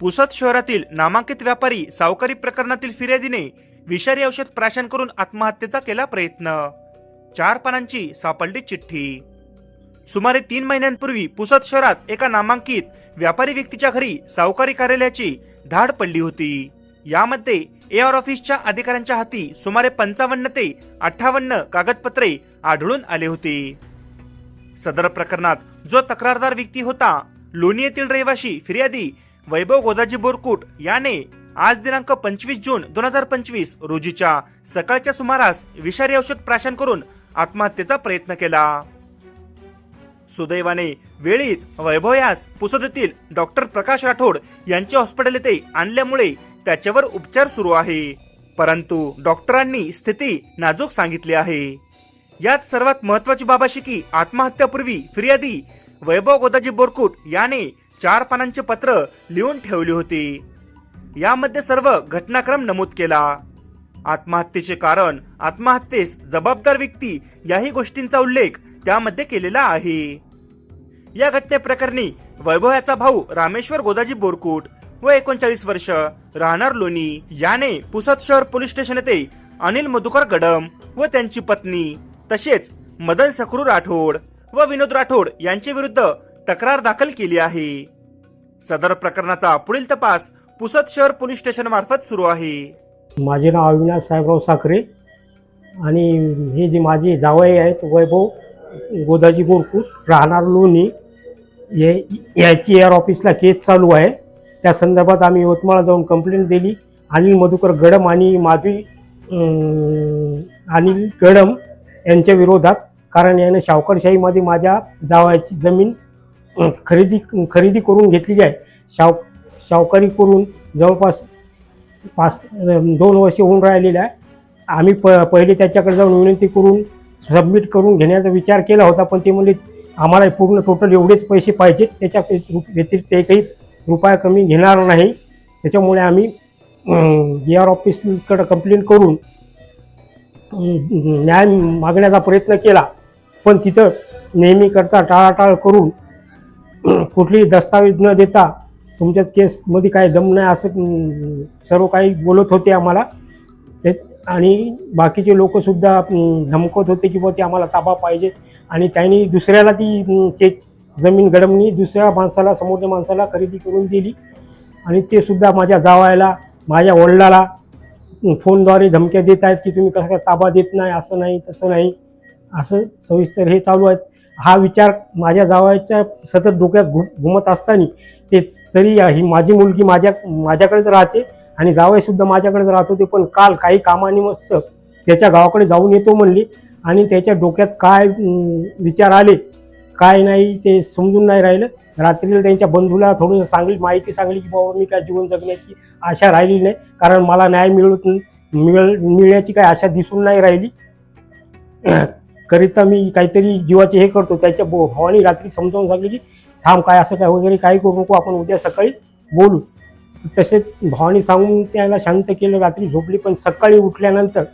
पुसद शहरातील नामांकित व्यापारी सावकारी प्रकरणातील फिर्यादीने विषारी औषध प्राशन करून आत्महत्येचा केला प्रयत्न. चार पानांची सापडली चिठ्ठी. सुमारे तीन महिन्यांपूर्वी पुसद शहरात एका नामांकित व्यापारी व्यक्तीच्या घरी सावकारी कार्यालयाची धाड पडली होती. यामध्ये एआर ऑफिसच्या अधिकाऱ्यांच्या हाती सुमारे पंचावन्न ते अठ्ठावन्न कागदपत्रे आढळून आले होते. सदर प्रकरणात जो तक्रारदार व्यक्ती होता लोणी येथील रहिवाशी फिर्यादी वैभव गोदाजी बोरकुट याने आज दिनांक पंचवीस जून दोन हजार पंचवीस रोजीच्या सकाळच्या सुमारास विषारी औषध प्राशन करून आत्महत्येचा प्रयत्न केला. सुदैवाने वेळीच वैभव यास पुसद येथील डॉक्टर प्रकाश राठोड यांचे हॉस्पिटल येथे आणल्यामुळे त्याच्यावर उपचार सुरू आहे. परंतु डॉक्टरांनी स्थिती नाजूक सांगितली आहे. यात सर्वात महत्वाची बाब अशी की आत्महत्यापूर्वी फिर्यादी वैभव गोदाजी बोरकुट याने चार पानांचे पत्र लिहून ठेवली होती. यामध्ये सर्व घटनाक्रम नमूद केला. आत्महत्येचे कारण आत्महत्येस जबाबदार व्यक्ती याही गोष्टींचा उल्लेख त्यामध्ये केलेला आहे. या घटनेप्रकरणी वैभव याचा भाऊ रामेश्वर गोदाजी बोरकूट व एकोणचाळीस वर्ष राहणार लोणी याने पुसद शहर पोलीस स्टेशन येथे अनिल मधुकर गडम व त्यांची पत्नी तसेच मदन सखरू राठोड व विनोद राठोड यांच्या विरुद्ध तक्रार दाखल केली आहे. सदर प्रकरणाचा पुढील तपास पुसद शहर पोलीस स्टेशन मार्फत सुरू आहे. माझे नाव अविनाश साहेबराव साखरे आणि हे जे माझे जावई आहेत वैभव गोदाजी बोरपूर राहणार लोणी हे याची एअर ऑफिसला केस चालू आहे. त्या संदर्भात आम्ही यवतमाळ जाऊन कंप्लेंट दिली. अनिल मधुकर गडम आणि माधवी अनिल गडम यांच्या विरोधात कारण याने सावकारशाहीमध्ये माझ्या जावयाची जमीन खरेदी खरेदी करून घेतलेली आहे. शाव सावकारी करून जवळपास पाच दोन वर्षे होऊन राहिलेले आहे. आम्ही प पहिले त्याच्याकडे जाऊन विनंती करून सबमिट करून घेण्याचा विचार केला होता पण ते म्हणले आम्हाला पूर्ण टोटल एवढेच पैसे पाहिजेत त्याच्या व्यतिरिक्त एकही रुपया कमी घेणार नाही. त्याच्यामुळे आम्ही ए आर ऑफिसकडं कंप्लेंट करून न्याय मागण्याचा प्रयत्न केला. पण तिथं नेहमीकरता टाळाटाळ करून कुठलीही दस्तावेज न देता तुमच्या केसमध्ये काही दम नाही असं सर्व काही बोलत होते आम्हाला. ते आणि बाकीचे लोकसुद्धा धमकत होते की बा ते आम्हाला ताबा पाहिजे. आणि त्यांनी दुसऱ्याला ती शेत जमीन गडमनी दुसऱ्या माणसाला समोरच्या माणसाला खरेदी करून दिली. आणि ते सुद्धा माझ्या जावायला माझ्या वडिलाला फोनद्वारे धमक्या देत आहेत की तुम्ही कसं काय ताबा देत नाही असं नाही तसं नाही. असं सविस्तर हे चालू आहेत. हा विचार माझ्या जावायच्या सतत डोक्यात घु घुमत असताना ते तरी ही माझी मुलगी माझ्या माझ्याकडेच राहते आणि जावईसुद्धा माझ्याकडेच राहत होते. पण काल काही कामाने मस्त त्याच्या गावाकडे जाऊन येतो म्हणली आणि त्याच्या डोक्यात काय विचार आले काय नाही ते समजून नाही राहिलं. रात्रीला त्यांच्या बंधूला थोडंसं सांगली माहिती सांगली की बाबा मी काय जीवन जगण्याची आशा राहिली नाही कारण मला न्याय मिळत मिळ मिळण्याची काही आशा दिसून नाही राहिली. करिता मी काहीतरी जीवाचे हे करतो. त्याच्या बो भावानी रात्री समजावून सांगली की थांब काय असं काय वगैरे काही करू नको आपण उद्या सकाळी बोलू. तसेच भावानी सांगून त्याला शांत केलं रात्री झोपली. पण सकाळी उठल्यानंतर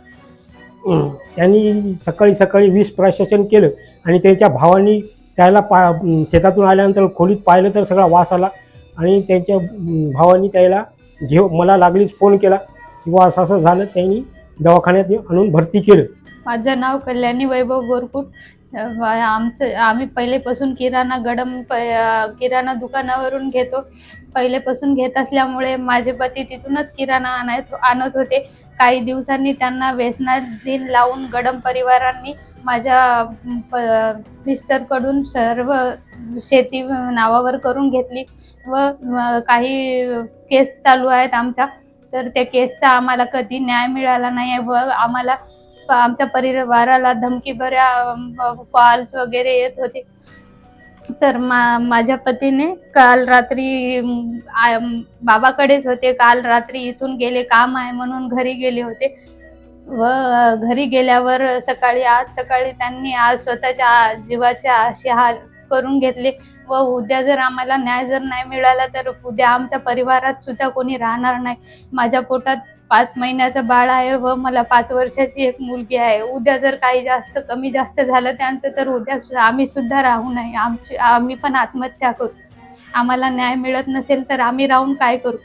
त्यांनी सकाळी सकाळी वीस प्रशासन केलं आणि त्यांच्या भावानी त्याला पा शेतातून आल्यानंतर खोलीत पाहिलं तर सगळा वास आला. आणि त्यांच्या भावानी त्याला घेऊ मला लागलीच फोन केला किंवा असं असं झालं त्यांनी दवाखान्यात आणून भरती केलं. माझं नाव कल्याणी वैभव बोरकुट. आमचं आम्ही पहिलेपासून किराणा गडम प किराणा दुकानावरून घेतो. पहिलेपासून घेत असल्यामुळे माझे पती तिथूनच किराणा आणायत आणत होते. काही दिवसांनी त्यांना व्यसनाधीन लावून गडम परिवारांनी माझ्या प मिस्टरकडून सर्व शेती नावावर करून घेतली व काही केस चालू आहेत आमच्या. तर त्या केसचा आम्हाला कधी न्याय मिळाला नाही व आम्हाला आमच्या परिवाराला धमकीभऱ्या कॉल्स वगैरे येत होते. तर मा माझ्या पतीने काल रात्री बाबाकडेच होते. काल रात्री इथून गेले काम आहे म्हणून घरी गेले होते. व घरी गेल्यावर सकाळी आज सकाळी त्यांनी आज स्वतःच्या जीवाच्या जीवाचे हाल करून घेतले. व उद्या जर आम्हाला न्याय जर नाही मिळाला तर उद्या आमच्या परिवारात सुद्धा कोणी राहणार नाही. माझ्या पोटात पाच महिन्याचं बाळ आहे व मला पाच वर्षाची एक मुलगी आहे. उद्या जर काही जास्त कमी जास्त झालं त्यांचं तर उद्या आम्ही सुद्धा राहू नये आमची आम्ही पण आत्महत्या करू. आम्हाला न्याय मिळत नसेल तर आम्ही राहून काय करू?